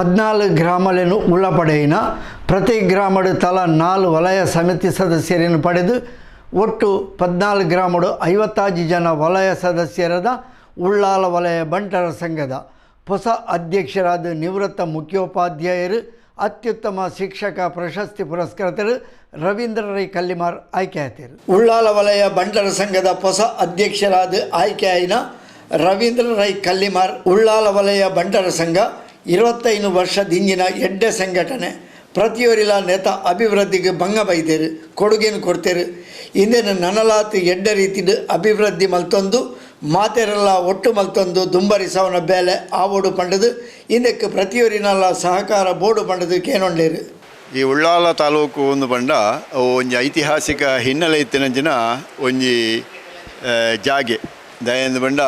ಪದ್ನಾಲ್ಕು ಗ್ರಾಮಗಳನ್ನು ಉಳ್ಳಪಡೆಯಿನ ಪ್ರತಿ ಗ್ರಾಮಡು ತಲಾ ನಾಲ್ಕು ವಲಯ ಸಮಿತಿ ಸದಸ್ಯರನ್ನು ಪಡೆದು ಒಟ್ಟು ಪದ್ನಾಲ್ಕು ಗ್ರಾಮಡು ಐವತ್ತಾರು ಜನ ವಲಯ ಸದಸ್ಯರದ ಉಳ್ಳಾಲ ವಲಯ ಬಂಟರ ಸಂಘದ ಹೊಸ ಅಧ್ಯಕ್ಷರಾದ ನಿವೃತ್ತ ಮುಖ್ಯೋಪಾಧ್ಯಾಯರು, ಅತ್ಯುತ್ತಮ ಶಿಕ್ಷಕ ಪ್ರಶಸ್ತಿ ಪುರಸ್ಕೃತರು ರವೀಂದ್ರ ರೈ ಕಲ್ಲಿಮಾರ್ ಆಯ್ಕೆಯಾದರು. ಉಳ್ಳಾಲ ವಲಯ ಬಂಟರ ಸಂಘದ ಹೊಸ ಅಧ್ಯಕ್ಷರಾದ ಆಯ್ಕೆಯಾಯಿನ ರವೀಂದ್ರ ರೈ ಕಲ್ಲಿಮಾರ್ ಉಳ್ಳಾಲ ವಲಯ ಬಂಟರ ಸಂಘ ಇರುವತ್ತೈದು ವರ್ಷದಿಂದಿನ ಎಡ್ಡೆ ಸಂಘಟನೆ ಪ್ರತಿಯೊರಿಲ ನೇತ ಅಭಿವೃದ್ಧಿಗೆ ಭಂಗ ಬೈದೇರು, ಕೊಡುಗೆನು ಕೊಡ್ತೇರು. ಇಂದಿನ ನನಲಾತು ಎಡ್ಡೆ ರೀತಿ ಅಭಿವೃದ್ಧಿ ಮಲ್ತೊಂದು, ಮಾತೆರೆಲ್ಲ ಒಟ್ಟು ಮಲ್ತೊಂದು ದುಂಬರಿಸವನ ಬೇಲೆ ಆವೋಡು ಪಂಡದು ಇಂದಕ್ಕೆ ಪ್ರತಿಯೊರಿನಲ್ಲ ಸಹಕಾರ ಬೋಡು ಪಂಡದು ಕೇನೊಂಡೇರು. ಈ ಉಳ್ಳಾಲ ತಾಲೂಕು ಒಂದು ಬಂಡ ಒಂಜಿ ಐತಿಹಾಸಿಕ ಹಿನ್ನೆಲೆ ಇತ್ತಿನಂಚಿನ ಒಂಜಿ ಜಾಗೆ. ದಯಂದು ಬಂಡ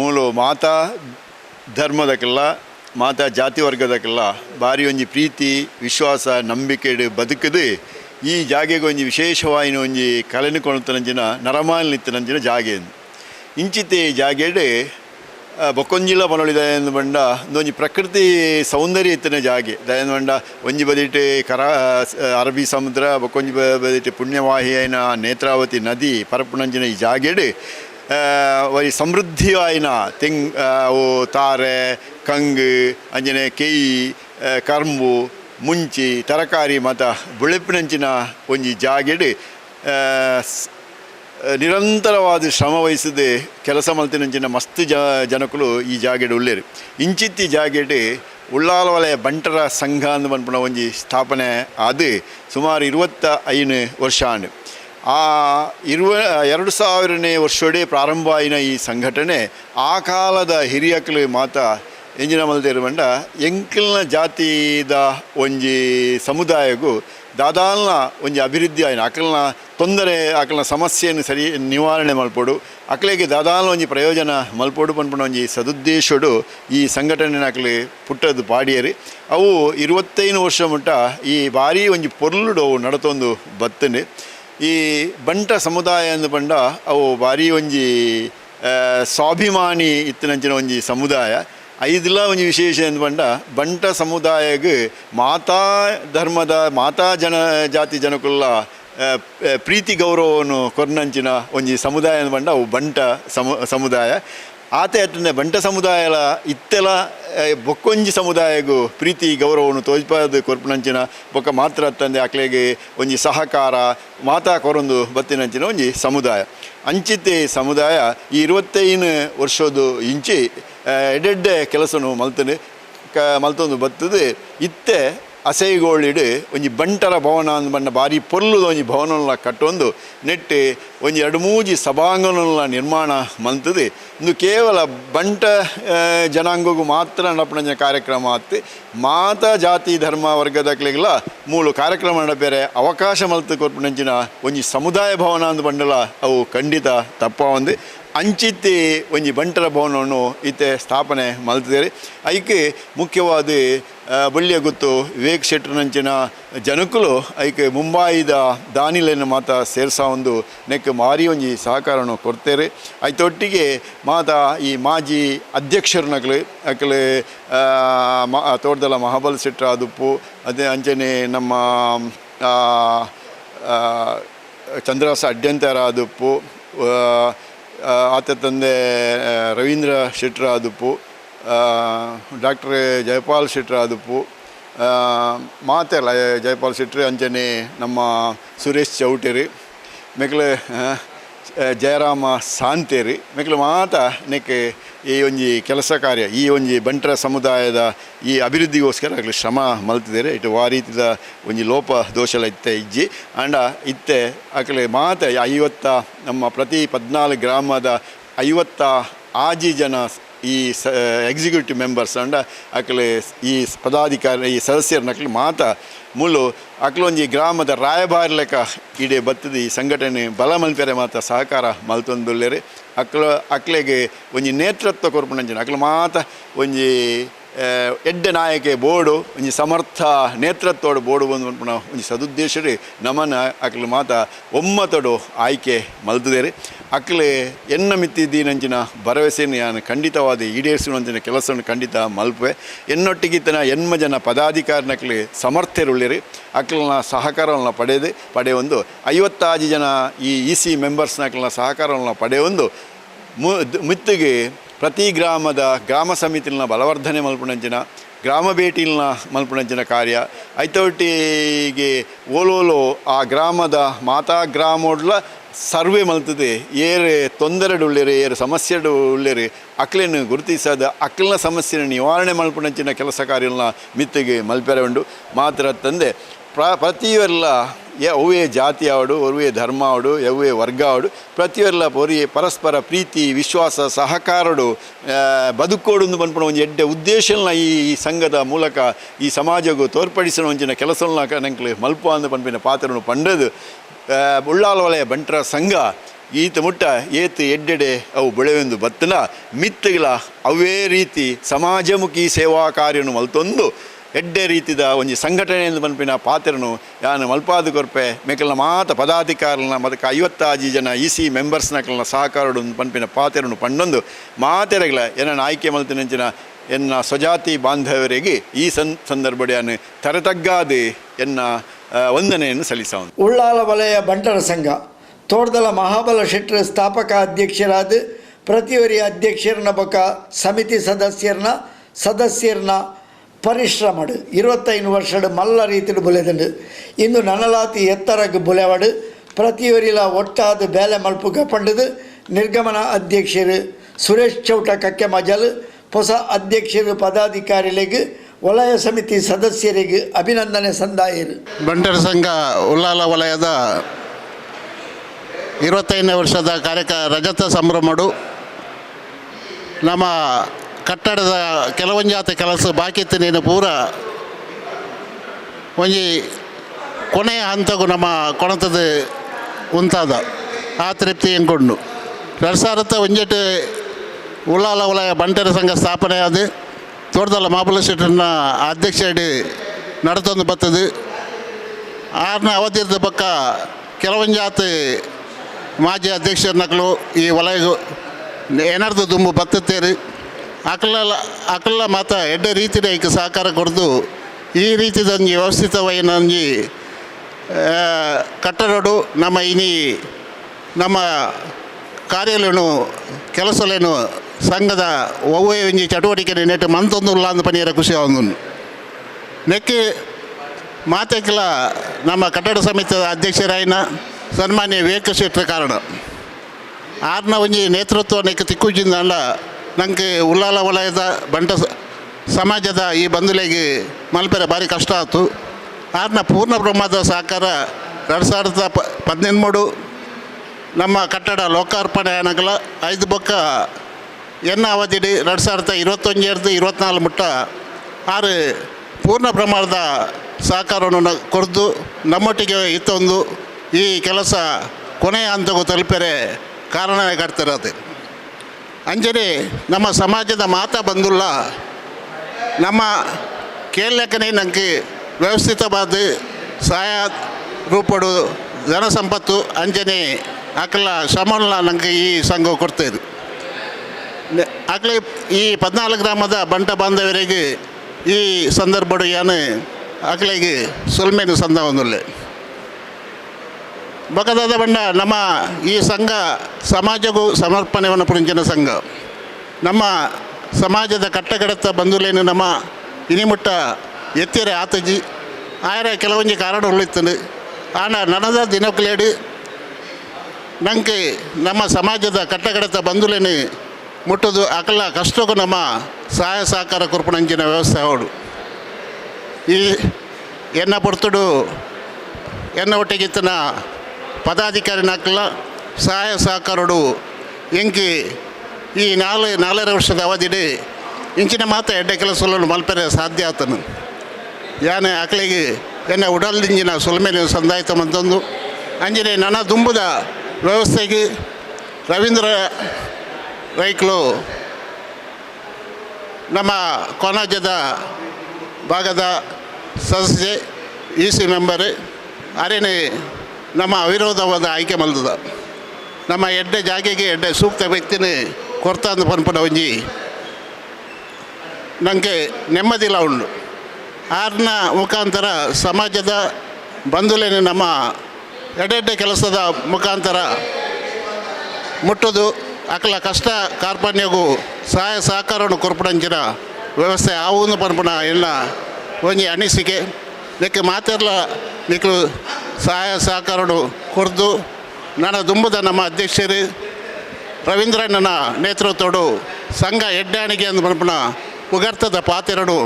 ಮೂಲು ಮಾತಾ ಧರ್ಮದಕ್ಕೆಲ್ಲ ಮಾತಾ ಜಾತಿ ವರ್ಗದಕ್ಕೆಲ್ಲ ಭಾರಿ ಒಂಜಿ ಪ್ರೀತಿ ವಿಶ್ವಾಸ ನಂಬಿಕೆ ಬದುಕದೆ. ಈ ಜಾಗೆಗೆ ಒಂಜಿ ವಿಶೇಷವಾಯಿನ ಒಂಜಿ ಕಲೆನು ಕೊಣತನಂಚಿನ ನರಮಾಲಿನ ಇತ್ತಿನಂಚಿನ ಜಾಗೆ ಇಂಚಿತೆ ಜಾಗೆಡೆ ಜಾಗೆಡು ಆ, ಬೊಕ್ಕೊಂಜಿಲ ಪನೊಳಿ ದಯಂದು ಬಂಡ ಒಂಜಿ ಪ್ರಕೃತಿ ಸೌಂದರ್ಯ ಇತ್ತಿನ ಜಾಗೆ. ದಯಂದು ಬಂಡ ಒಂಜಿ ಬದಿಟ್ ಕರ ಅರಬಿ ಸಮುದ್ರ ಬೊಕ್ಕೊಂಜಿ ಬದಿಟೆ ಪುಣ್ಯವಾಹಿಯನ ನೇತ್ರಾವತಿ ನದಿ ಪರಪುಣಂಜಿನ ಈ ಜಾಗೆಡು ಸಮೃದ್ಧಿ ಆಯ್ನ ತೆಂಗ್ ಓ, ತಾರೆ, ಕಂಗ್, ಅಂಜನೆ, ಕೆಯಿ ಕರ್ಮು, ಮುಂಚಿ, ತರಕಾರಿ ಮತ ಬುಳೆಪಿನಂಚಿನ ಒಂಜಿ ಜಾಗೆಡ್ ನಿರಂತರವಾದ ಶ್ರಮ ವಹಿಸದೆ ಕೆಲಸ ಮಲ್ತಿನಂಚಿನ ಮಸ್ತ್ ಜ, ಜನಕುಲು ಈ ಜಾಗೆಡ್ ಉಳ್ಳೇರು ಇಂಚಿತ್ತಿ ಜಾಗೆಡ್ ಉಳ್ಳಾಲ ವಲಯ ಬಂಟರ ಸಂಘ ಅಂದ್ ಪನ್ಪುನ ಒಂಜಿ ಸ್ಥಾಪನೆ ಆದು ಸುಮಾರು ಇರುವತ್ತ ಐನು ವರ್ಷ ಆಂಡ್ ಆ ಇರುವ, ಎರಡು ಸಾವಿರನೇ ವರ್ಷೋಡೆ ಪ್ರಾರಂಭ ಆಯಿನ ಈ ಸಂಘಟನೆ, ಆ ಕಾಲದ ಹಿರಿಯಕಲು ಮಾತ ಎಂಜಿನ ಮಲ್ದೇರು ಬಂಡ ಎಂಕಲ್ನ ಜಾತಿದ ಒಂಜಿ ಸಮುದಾಯಗೂ ದಾದಾಲ್ನ ಒಂಜಿ ಅಭಿವೃದ್ಧಿ ಆಯ್ನ, ಅಕಲ್ನ ತೊಂದರೆ, ಅಕಲ್ನ ಸಮಸ್ಯೆಯನ್ನು ಸರಿ ನಿವಾರಣೆ ಮಲ್ಪೋಡು, ಅಕಲಿಗೆ ದಾದಾಲ್ನ ಒಂಜಿ ಪ್ರಯೋಜನ ಮಲ್ಪೋಡು ಪನ್ಪಣ ಒಂಜಿ ಸದುದ್ದೇಶಡು ಈ ಸಂಘಟನೆ ಅಕಲಿ ಪುಟ್ಟದು ಪಾಡಿಯರಿ. ಅವು ಇರುವತ್ತೈದು ವರ್ಷ ಮುಟ್ಟ ಈ ಭಾರಿ ಒಂಜಿ ಪೊರ್ಲುಡು ಅವು ನಡತೊಂದು ಬತ್ತನೆ. ಈ ಬಂಟ ಸಮುದಾಯ ಅಂದು ಪಂಡ ಅವು ಭಾರಿ ಒಂಜಿ ಸ್ವಾಭಿಮಾನಿ ಇತ್ತಿನಂಚಿನ ಒಂಜಿ ಸಮುದಾಯ. ಐದಿಲ್ಲ ಒಂಜಿ ವಿಶೇಷ ಎಂದು ಪಂಡ ಬಂಟ ಸಮುದಾಯಗ್ ಮಾತಾ ಧರ್ಮದ, ಮಾತಾ ಜನ, ಜಾತಿ ಜನಕುಲ್ಲ ಪ್ರೀತಿ ಗೌರವವನ್ನು ಕೊರ್ನಂಚಿನ ಒಂಜಿ ಸಮುದಾಯ ಅಂದು ಪಂಡ ಅವು ಬಂಟ ಸಮು, ಸಮುದಾಯ. ಆತ ಬಂಟ ಸಮುದಾಯಲ, ಇತ್ತೆಲ ಬೊಕ್ಕೊಂಜಿ ಸಮುದಾಯಗೂ ಪ್ರೀತಿ, ಗೌರವವನ್ನು ತೋಜ್ಪಾದ ಕೊರ್ಪುನಂಚಿನ ಬೊಕ್ಕ ಮಾತ್ರ ಅತ್ತಂದೆ ಅಕ್ಲೆಗೆ ಒಂಜಿ ಸಹಕಾರ, ಮಾತಾ ಕೊರೊಂದು ಬತ್ತಿನಂಚಿನ ಒಂಜಿ ಸಮುದಾಯ. ಅಂಚಿತ್ತೆ ಸಮುದಾಯ ಈ ಇರುವತ್ತೈನ್ ವರ್ಷದ್ದು ಇಂಚಿ ಎಡೆಡ್ಡೆ ಕೆಲಸನು ಮಲ್ತನೆ, ಕ, ಮಲ್ತೊಂದು ಬತ್ತದೆ, ಇತ್ತೆ ಅಸೈಗೋಳಿಡು ಒಂಜಿ ಬಂಟರ ಭವನ ಅಂದ್ ಬಣ್ಣ ಭಾರಿ ಪೊರ್ಲುದ ಒಂಜಿ ಭವನಲ್ಲ ಕಟ್ಟೊಂದು, ನೆಟ್ಟು ಒಂಜಿ ಎರಡು ಮೂಜಿ ಸಭಾಂಗಣಲ ನಿರ್ಮಾಣ ಮಂತದೆ. ಇಂದು ಕೇವಲ ಬಂಟ ಜನಾಂಗಗು ಮಾತ್ರ ನಡಪಣ ಕಾರ್ಯಕ್ರಮ ಆತು ಮಾತ, ಜಾತಿ, ಧರ್ಮ ವರ್ಗದಕ್ಲೆಗ್ಲ ಮೂಲು ಕಾರ್ಯಕ್ರಮ ನಡಪೇರೆ ಅವಕಾಶ ಮಲ್ತು ಕೊರ್ಪಣಂಚಿನ ಒಂಜಿ ಸಮುದಾಯ ಭವನ ಅಂದ್ ಬಂಡಲ ಅವು ಖಂಡಿತ ತಪ್ಪ ಒಂದು. ಅಂಚಿತ್ತಿ ಒಂಜಿ ಬಂಟರ ಭವನವನ್ನು ಇತ್ತೆ ಸ್ಥಾಪನೆ ಮಲ್ತಿದ್ದಾರೆ ಐಕೆ ಮುಖ್ಯವಾದ ಬಳ್ಳಿಯ ಗೊತ್ತು ವಿವೇಕ್ ಶೆಟ್ಟರ್ನಂಚಿನ ಜನಕುಲು ಐಕೆ ಮುಂಬಾಯಿದ ದಾನಿಲೆಯನ್ನು ಮಾತ ಸೇರ್ಸ ಒಂದು ನೆಕ್ಕ ಮಾರಿ ಒಂಜಿ ಸಹಕಾರವನ್ನು ಕೊಡ್ತೇವೆ ಐತೊಟ್ಟಿಗೆ ಮಾತ ಈ ಮಾಜಿ ಅಧ್ಯಕ್ಷರನಕಲೆ ಅಕ್ಲೆ ಮಾ ತೋಟದಲ್ಲ ಮಹಾಬಲ್ ಶೆಟ್ಟರ್ ಆದುಪ್ಪು, ಅದೇ ಅಂಚನೆ ನಮ್ಮ ಚಂದ್ರಾಸ ಅಡ್ಯಂತರ ಆದುಪ್ಪು ಆತ ತಂದೆ ರವೀಂದ್ರ ಶೆಟ್ಟರ ಆದುಪ್ಪು. ಡಾಕ್ಟ್ರ್ ಜಯಪಾಲ್ ಅದುಪ್ಪು. ಆ, ಮಾತೆಲ್ಲ ಜಯಪಾಲ್ ಶೆಟ್ರಿ ಅಂಚನೆ ನಮ್ಮ ಸುರೇಶ್ ಚೌಟೇರಿ ಮೆಕ್ಲೆ ಜಯರಾಮ ಸಾಂತೇರಿ ಮೆಕ್ಲು ಮಾತ ನೆಕ್ಕೆ ಈ ಒಂಜಿ ಕೆಲಸ ಕಾರ್ಯ ಈ ಒಂಜಿ ಬಂಟರ ಸಮುದಾಯದ ಈ ಅಭಿವೃದ್ಧಿಗೋಸ್ಕರ ಆಗಲಿ ಶ್ರಮ ಮಲ್ತಿದ್ದಾರೆ. ಇಟ್ಟು ಆ ರೀತಿದ ಒಂಜಿ ಲೋಪ ದೋಷಲ ಇತ್ತೆ ಇಜ್ಜಿ. ಅಂಡ ಇತ್ತೆ ಅಕಲೆ ಮಾತ ಐವತ್ತ ನಮ್ಮ ಪ್ರತಿ ಪದ್ನಾಲ್ಕು ಗ್ರಾಮದ ಐವತ್ತ ಆಜಿ ಜನ ಈ ಸ ಎಕ್ಸಿಕ್ಯೂಟಿವ್ ಮೆಂಬರ್ಸ್ ಅಂಡ ಅಕಲೆ ಈ ಪದಾಧಿಕಾರಿ, ಈ ಸದಸ್ಯರ ನಕಲು ಮಾತ ಮುಳ್ಳು ಅಕ್ಲೊಂಜಿ ಗ್ರಾಮದ ರಾಯಭಾರಿ ಲೆಕ್ಕ ಇಡೀ ಬತ್ತದ ಈ ಸಂಘಟನೆ ಬಲ ಮಲ್ಪೆರೆ ಮಾತ ಸಹಕಾರ ಮಲ್ತೊಂದುಲ್ಲೆರೆ. ಅಕ್ಲ, ಅಕ್ಲೆಗೆ ಒಂಜಿ ನೇತೃತ್ವ ಕೊರ್ಪುನಂಚಿನ. ಅಕ್ಲ ಮಾತ ಒಂಜಿ ಎಡ್ಡೆ ನಾಯಕೆ ಬೋರ್ಡು ಒಂಜಿ ಸಮರ್ಥ ನೇತೃತ್ವಡು ಬೋರ್ಡು ಬಂದು ಒಂಜಿ ಸದುದ್ದೇಶರು ನಮನ ಅಕ್ಲು ಮಾತ ಒಮ್ಮತಡು ಆಯ್ಕೆ ಮಲ್ತದೇರಿ ಅಕ್ಲೆ ಎನ್ನ ಮಿತ್ತಿದ್ದೀನಂಚಿನ ಭರವಸೆಯನ್ನು ನಾನು ಖಂಡಿತವಾದ ಈಡೇರಿಸುವಂಚಿನ ಕೆಲಸವನ್ನು ಖಂಡಿತ ಮಲ್ಪೆ ಎನ್ನೊಟ್ಟಿಗಿತ್ತನ ಎನ್ಮ ಜನ ಪದಾಧಿಕಾರಿನಕ್ಲೆ ಸಮರ್ಥರುಳ್ಳಿರಿ ಅಕ್ಲನ ಸಹಕಾರವನ್ನು ಪಡೆದು ಪಡೆಯೊಂದು ಐವತ್ತಾರು ಜನ ಈ ಇ ಸಿ ಮೆಂಬರ್ಸ್ನಕ್ಲನ ಸಹಕಾರವನ್ನು ಪಡೆಯೊಂದು ಮು ಮಿತ್ತಿಗೆ ಪ್ರತಿ ಗ್ರಾಮದ ಗ್ರಾಮ ಸಮಿತಿನ ಬಲವರ್ಧನೆ ಮಲ್ಪುನಂಚಿನ ಗ್ರಾಮ ಭೇಟಿಲ್ನ ಮಲ್ಪುನಂಚಿನ ಕಾರ್ಯ. ಐತೊಟ್ಟಿಗೆ ಓಲೋಲೋ ಆ ಗ್ರಾಮದ ಮಾತಾ ಗ್ರಾಮೋಡ್ಲ ಸರ್ವೆ ಮಲ್ತದೆ. ಏರೆ ತೊಂದರೆಡು ಉಳ್ಳೇರಿ ಏರು ಸಮಸ್ಯೆಡು ಉಳ್ಳೇರಿ ಅಕ್ಲೇನು ಗುರುತಿಸದ ಅಕ್ಲಿನ ಸಮಸ್ಯೆನ ನಿವಾರಣೆ ಮಲ್ಪುಣಂಚಿನ ಕೆಲಸ ಕಾರ್ಯಗಳನ್ನ ಮಿತ್ತಿಗೆ ಮಲ್ಪೆರೆ ಉಂಡು. ಮಾತ್ರ ತಂದೆ, ಪ್ರ ಪ್ರತಿಯೆಲ್ಲ ಯ ಅವೇ ಜಾತಿ ಆವಡು ಒರ್ವೆ ಯವ್ವೇ ವರ್ಗ ಆವಡು ಪ್ರತಿಯೊಲ್ಲ ಪೊರಿ ಪರಸ್ಪರ ಪ್ರೀತಿ, ವಿಶ್ವಾಸ, ಸಹಕಾರಡು ಬದುಕೋಡು ಪನ್ಪುನ ಒಂದು ಎಡ್ಡೆ ಉದ್ದೇಶನ ಈ ಸಂಘದ ಮೂಲಕ ಈ ಸಮಾಜಗೂ ತೋರ್ಪಡಿಸಿನ ಒಂಚಿನ ಕೆಲಸನ ನಂಗೆ ಮಲ್ಪ ಅಂದು ಪನ್ಪಿನ ಪಾತ್ರನು ಪಂಡದು. ಉಳ್ಳಾಲ ವಲಯ ಬಂಟರ ಸಂಘ, ಈತ ಮುಟ್ಟ ಏತು ಎಡ್ಡೆಡೆ ಅವು ಬೆಳೆಯೊಂದು ಬತ್ತನ ಮಿತ್ತಗಳ ಅವೇ ರೀತಿ ಸಮಾಜಮುಖಿ ಸೇವಾ ಕಾರ್ಯನು ಮಲ್ತೊಂದು. ಎಡ್ಡೆ ರೀತಿದ ಒಂಜಿ ಸಂಘಟನೆಯಿಂದ ಪನ್ಪಿನ ಪಾತ್ರನು, ಯಾನು ಮಲ್ಪಾದು ಕೊರ್ಪೆ, ಮೇಕಲ್ನ ಮಾತ ಪದಾಧಿಕಾರನ ಮತ್ತು ಐವತ್ತಾಜಿ ಜನ ಇ ಸಿ ಮೆಂಬರ್ಸ್ನಕಲ್ನ ಸಹಕಾರಡು ಪನ್ಪಿನ ಪಾತ್ರನು ಪಂಡೊಂದು ಮಾತೆರೆಗಳ ಏನನ್ನು ಆಯ್ಕೆ ಮಲ್ತಿನಂಚಿನ ಎನ್ನ ಸ್ವಜಾತಿ ಬಾಂಧವರಿಗೆ ಈ ಸಂ ಸಂದರ್ಭಡಿಯನ್ನು ತರತಗ್ಗಾದೆ ಎನ್ನ ವಂದನೆಯನ್ನು ಸಲ್ಲಿಸವನು. ಉಳ್ಳಾಲ ವಲಯ ಬಂಟರ ಸಂಘ, ತೋಟದಲ ಮಹಾಬಲ ಶೆಟ್ಟರ ಸ್ಥಾಪಕ ಅಧ್ಯಕ್ಷರಾದ ಪ್ರತಿವರಿ ಅಧ್ಯಕ್ಷರನ್ನ ಬೊಕ ಸಮಿತಿ ಸದಸ್ಯರನ್ನ ಸದಸ್ಯರನ್ನ ಪರಿಶ್ರಮಡು இருபத்தைந்து ವರ್ಷಡು ಮಲ್ಲ ರೀತಿಡು ಬುಲೆದಂಡು ಇಂದು ನನಲಾತಿ ಎತ್ತರಗ್ ಬುಲೆವಡು ಪ್ರತಿಯೊರಿಲ ಒಟ್ಟಾದ ಬೇಲೆ ಮಲ್ಪುಗ ಪಂಡದು ನಿರ್ಗಮನ ಅಧ್ಯಕ್ಷರು ಸುರೇಶ್ ಚೌಟ ಕಕ್ಕೆ ಮಜಲ್ ಹೊಸ ಅಧ್ಯಕ್ಷರು ಪದಾಧಿಕಾರಿಗಳಿಗೆ ವಲಯ ಸಮಿತಿ ಸದಸ್ಯರಿಗೆ ಅಭಿನಂದನೆ ಸಂದಾಯರು ಬಂಟರ ಸಂಘ ಉಲ್ಲಾಲ ವಲಯದ ಇರುವತ್ತೈದನೇ ವರ್ಷದ ಕಾರ್ಯಕ ರಜತ ಸಂಭ್ರಮಡು ನಮ್ಮ ಕಟ್ಟಡದ ಕೆಲವೊಂಜಾತ ಕೆಲಸ, ಬಾಕಿ ನೀನು ಪೂರ ಒಂಜಿ ಕೊನೆಯ ಹಂತಗೂ ನಮ್ಮ ಕೊಣತದ ಉಂತಾದ. ಆ ತೃಪ್ತಿ ಎಂಕೊಂಡು ಎರಡು ಸಾವಿರದ ಒಂಜೆಟ್ಟು ಉಳ್ಳಾಲ ವಲಯ ಬಂಟರ ಸಂಘ ಸ್ಥಾಪನೆ ಆದ ತೋಟದಲ್ಲ ಮಾಬಲ ಅಧ್ಯಕ್ಷ ಅಧ್ಯಕ್ಷಡಿ ನಡತೊಂದು ಬರ್ತದೆ ಆರನೇ ಅವಧಿರದ ಪಕ್ಕ ಕೆಲವಂಜಾತ ಮಾಜಿ ಅಧ್ಯಕ್ಷರನಕಲು ಈ ವಲಯ ಏನಾರ್ದು ದುಂಬು ಬತ್ತತ್ತೇರಿ. ಅಕಲ ಅಕಲ ಮಾತ ಎಡ್ಡೆ ರೀತಿಯ ಸಹಕಾರ ಕೊಡ್ದು ಈ ರೀತಿದೊಂದು ವ್ಯವಸ್ಥಿತವಾಗಿ ಕಟ್ಟಡಡು ನಮ್ಮ ಇನಿ, ನಮ್ಮ ಕಾರ್ಯಲೇನು ಕೆಲಸಲೇನು, ಸಂಘದ ಒವ್ವೇ ಒಂಜಿ ಚಟುವಟಿಕೆ ನೆಟ್ಟು ಮಂತೊಂದುಲ್ಲ ಉಲ್ಲಾಂದ ಪನಿಯರ ಖುಷಿ ಆವೊಂದು ನೆಕ್ಕೆ ಮಾತೆಕ್ಲ ನಮ್ಮ ಕಟ್ಟಡ ಸಮಿತಿಯ ಅಧ್ಯಕ್ಷರಾಯಿನ ಸನ್ಮಾನ್ಯ ವಿವೇಕ ಶೆಟ್ಟರ ಕಾರಣ. ಆರ್ನ ಒಂಜಿ ನೇತೃತ್ವ ನೆಕ್ಕೆ ತಿಕ್ಕುಜಿಂದ ನಂಗೆ ಉಲ್ಲಾಲ ವಲಯದ ಬಂಟ ಸಮಾಜದ ಈ ಬಂದಲೆಗೆ ಮಲ್ಪೆರೆ ಭಾರಿ ಕಷ್ಟ ಆಯ್ತು. ಆರ್ನ ಪೂರ್ಣ ಪ್ರಮಾಣದ ಸಹಕಾರ ಎರಡು ಸಾವಿರದ ಪ ಪದಿನೆಂಟು ನಮ್ಮ ಕಟ್ಟಡ ಲೋಕಾರ್ಪಣೆ ಆನಗಲ ಐದು ಬೊಕ್ಕ ಎನ್ನ ಅವಧಿಡಿ ಎರಡು ಸಾವಿರದ ಇರುವತ್ತೊಂದು ಇರುವತ್ನಾಲ್ಕು ಮುಟ್ಟ ಆರು ಪೂರ್ಣ ಪ್ರಮಾಣದ ಸಹಕಾರವನ್ನು ಕೊಡ್ದು ನಮ್ಮೊಟ್ಟಿಗೆ ಇತ್ತೊಂದು ಈ ಕೆಲಸ ಕೊನೆಯ ಹಂತಕ್ಕೂ ತಲುಪರೆ ಕಾರಣ ಕಟ್ತಿರೋದು ಅಂಜನೆ ನಮ್ಮ ಸಮಾಜದ ಮಾತ ಬಂದುಲ್ಲ. ನಮ್ಮ ಕೇಳಲೆಕ್ಕನೆ ನನಗೆ ವ್ಯವಸ್ಥಿತವಾದ ಸಹಾಯ ರೂಪಡು ಜನಸಂಪತ್ತು ಅಂಜನೆ ಅಕಲ ಶ್ರಮನ ನನಗೆ ಈ ಸಂಘ ಕೊಡ್ತಾಯಿದ್ದು ಆಗಲೇ ಈ ಪದ್ನಾಲ್ಕು ಗ್ರಾಮದ ಬಂಟ ಬಾಂಧವರಿಗೆ ಈ ಸಂದರ್ಭಡು ಏನು ಅಕಲಿಗೆ ಸೊಲ್ಮೇನು ಸಂದ ಬಕದಾದ ಬಂಡ ನಮ್ಮ ಈ ಸಂಘ ಸಮಾಜಗೂ ಸಮರ್ಪಣೆಯನ್ನು ಪುರಿಂಚಿನ ಸಂಘ. ನಮ್ಮ ಸಮಾಜದ ಕಟ್ಟಕಡತ್ತ ಬಂಧುಲೇನು ನಮ್ಮ ಇನಿಮುಟ್ಟ ಎತ್ತಿರೆ ಆತಜಿ. ಆಯರ ಕೆಲವೊಂದು ಕಾರಣ ಉಳಿತನು ಆನ ನನದ ದಿನಕ್ಲೇಡು, ನಂಗೆ ನಮ್ಮ ಸಮಾಜದ ಕಟ್ಟಕಡತ್ತ ಬಂಧುಲೇನು ಮುಟ್ಟದು ಅಕಲ ಕಷ್ಟಕ್ಕೂ ನಮ್ಮ ಸಹಾಯ ಸಹಕಾರ ಕೊರ್ಪಣಂಚಿನ ವ್ಯವಸ್ಥೆ ಅವಳು ಈ ಎನ್ನ ಪೊರ್ತುಡು ಎನ್ನ ಒಟ್ಟಿಗಿತ್ತನ ಪದಾಧಿಕಾರಿ ನಾಕಲ್ಲ ಸಹಾಯ ಸಹಕಾರಡು ಎಂಕಿ ಈ ನಾಲ್ ನಾಲ್ಕರ ವರ್ಷದ ಅವಧಿಡಿ ಇಂಚಿನ ಮಾತ ಎಡ್ಡೆ ಕೆಲಸಗಳನ್ನು ಮಲ್ಪೆರೆ ಸಾಧ್ಯ ಆತನು. ಯಾನೆ ಆಕಳಿಗೆ ಎನ್ನ ಉಡಲ್ದಿಂಜಿನ ಸೊಲಮೇಲೆ ಸಂದಾಯಿತ ಮಂತೊಂದು ಅಂಜನೆ ನನ್ನ ದುಂಬುದ ವ್ಯವಸ್ಥೆಗೆ ರವೀಂದ್ರ ರೈಕ್ಲು ನಮ್ಮ ಕೊನಾಜದ ಭಾಗದ ಸದಸ್ಯೆ, ಇ ಸಿ ಮೆಂಬರ್ ಅರೇನೆ ನಮ್ಮ ಅವಿರೋಧವಾದ ಆಯ್ಕೆ ಮಲ್ದದ. ನಮ್ಮ ಎಡ್ಡೆ ಜಾಗೆಗೆ ಎಡ್ಡೆ ಸೂಕ್ತ ವ್ಯಕ್ತಿನೇ ಕೊರ್ತ ಅಂತ ಬಂದ್ಬಿಟ್ಟ ಒಂಜಿ ನನಗೆ ನೆಮ್ಮದಿಲ್ಲ ಉಂಡು. ಆರ್ನ ಮುಖಾಂತರ ಸಮಾಜದ ಬಂಧುಲೇನೆ ನಮ್ಮ ಎಡೆಡ್ಡೆ ಕೆಲಸದ ಮುಖಾಂತರ ಮುಟ್ಟುದು, ಅಕಲ ಕಷ್ಟ ಕಾರ್ಪಣ್ಯಗೂ ಸಹಾಯ ಸಹಕಾರವನ್ನು ಕೊರ್ಪಡಂಚಿನ ವ್ಯವಸ್ಥೆ ಆವುನ್ನು ಪನ್ಪಣ ಎಲ್ಲ ಒಂಜಿ ಅನಿಸಿಕೆ ನಿಕ್ಕ ಮಾತೆಲ್ಲ ನಿಕ್ಲು ಸಹಾಯ ಸಹಕಾರಗಳು ಕೊರದು ನನ್ನ ದುಂಬದ ನಮ್ಮ ಅಧ್ಯಕ್ಷರು, ರವೀಂದ್ರಣ್ಣನ ನೇತೃತ್ವಡು ಸಂಘ ಎಡ್ಡಾಣಿಗೆ ಬಂದ ಉಗರ್ತದ ಪಾತೆರಡು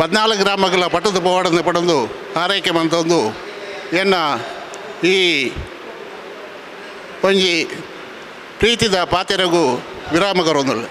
ಪದ್ನಾಲ್ಕು ಗ್ರಾಮಗಳ ಪಟ್ಟದ ಪವಾಡನ್ನು ಪಡೆದು ಆರೈಕೆ ಮಂತಂದು. ಎನ್ನ ಈ ಒಂಜಿ ಪ್ರೀತಿದ ಪಾತೆರಗೂ ವಿರಾಮ ಕೊರೊಂದುಲ್ಲೆ